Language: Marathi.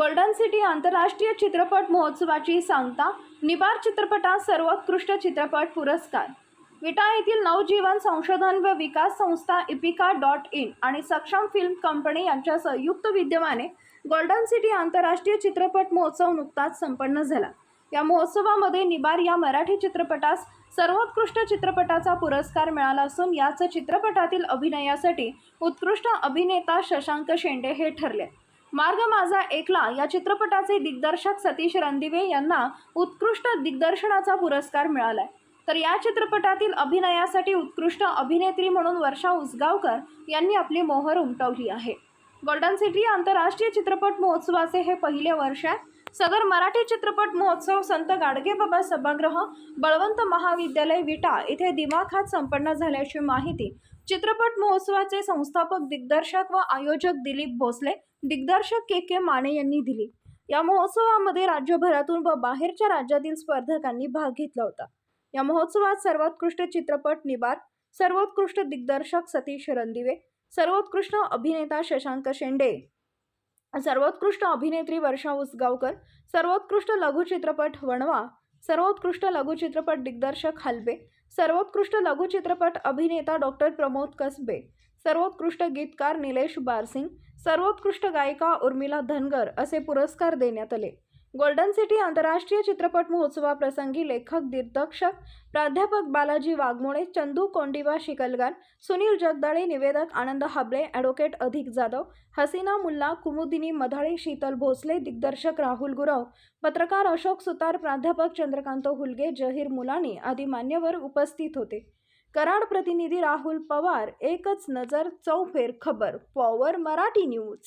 गोल्डन सिटी आंतरराष्ट्रीय चित्रपट महोत्सवाची सांगता निबार चित्रपटात सर्वोत्कृष्ट चित्रपट पुरस्कार. विटा येथील नवजीवन संशोधन व विकास संस्था इपिका डॉट इन आणि सक्षम फिल्म कंपनी यांच्या संयुक्त विद्यमाने गोल्डन सिटी आंतरराष्ट्रीय चित्रपट महोत्सव नुकताच संपन्न झाला. या महोत्सवामध्ये निबार या मराठी चित्रपटास सर्वोत्कृष्ट चित्रपटाचा पुरस्कार मिळाला असून याच चित्रपटातील अभिनयासाठी उत्कृष्ट अभिनेता शशांक शेंडे हे ठरले. मार्ग माझा एकला या चित्रपटाचे दिग्दर्शक सतीश रणदिवे यांना उत्कृष्ट दिग्दर्शनाचा पुरस्कार मिळाला आहे तर या चित्रपटातील अभिनयासाठी उत्कृष्ट अभिनेत्री म्हणून वर्षा उसगावकर यांनी आपली मोहर उमटवली आहे. गोल्डन सिटी आंतरराष्ट्रीय चित्रपट महोत्सवाचे हे पहिले वर्ष आहे. सदर मराठी चित्रपट महोत्सव संत गाडगेबाबा सभागृह बळवंत महाविद्यालय विटा येथे दिमाखात संपन्न झाल्याची माहिती. चित्रपट महोत्सवाचे संस्थापक दिग्दर्शक व आयोजक दिलीप भोसले दिग्दर्शक के के माने यांनी दिली. या महोत्सवामध्ये राज्यभरातून व बाहेरच्या राज्यातील स्पर्धकांनी भाग घेतला होता. या महोत्सवात सर्वोत्कृष्ट चित्रपट निबार सर्वोत्कृष्ट दिग्दर्शक सतीश रणदिवे सर्वोत्कृष्ट अभिनेता शशांक शेंडे सर्वोत्कृष्ट अभिनेत्री वर्षा उसगावकर सर्वोत्कृष्ट लघुचित्रपट वणवा सर्वोत्कृष्ट लघुचित्रपट दिग्दर्शक हलबे सर्वोत्कृष्ट लघुचित्रपट अभिनेता डॉक्टर प्रमोद कसबे सर्वोत्कृष्ट गीतकार निलेश बारसिंग सर्वोत्कृष्ट गायिका उर्मिला धनगर असे पुरस्कार देण्यात आले. गोल्डन सिटी आंतरराष्ट्रीय चित्रपट महोत्सवाप्रसंगी लेखक दिग्दर्शक प्राध्यापक बालाजी वाघमोळे चंदू कोंडिवा शिकलगार सुनील जगदाळे निवेदक आनंद हाबळे ॲडव्होकेट अधिक जाधव हसीना मुल्ला कुमुदिनी मधाळे शीतल भोसले दिग्दर्शक राहुल गुरव पत्रकार अशोक सुतार प्राध्यापक चंद्रकांत हुलगे जहीर मुलानी आदी मान्यवर उपस्थित होते. कराड प्रतिनिधी राहुल पवार एकच नजर चौफेर खबर पॉवर मराठी न्यूज.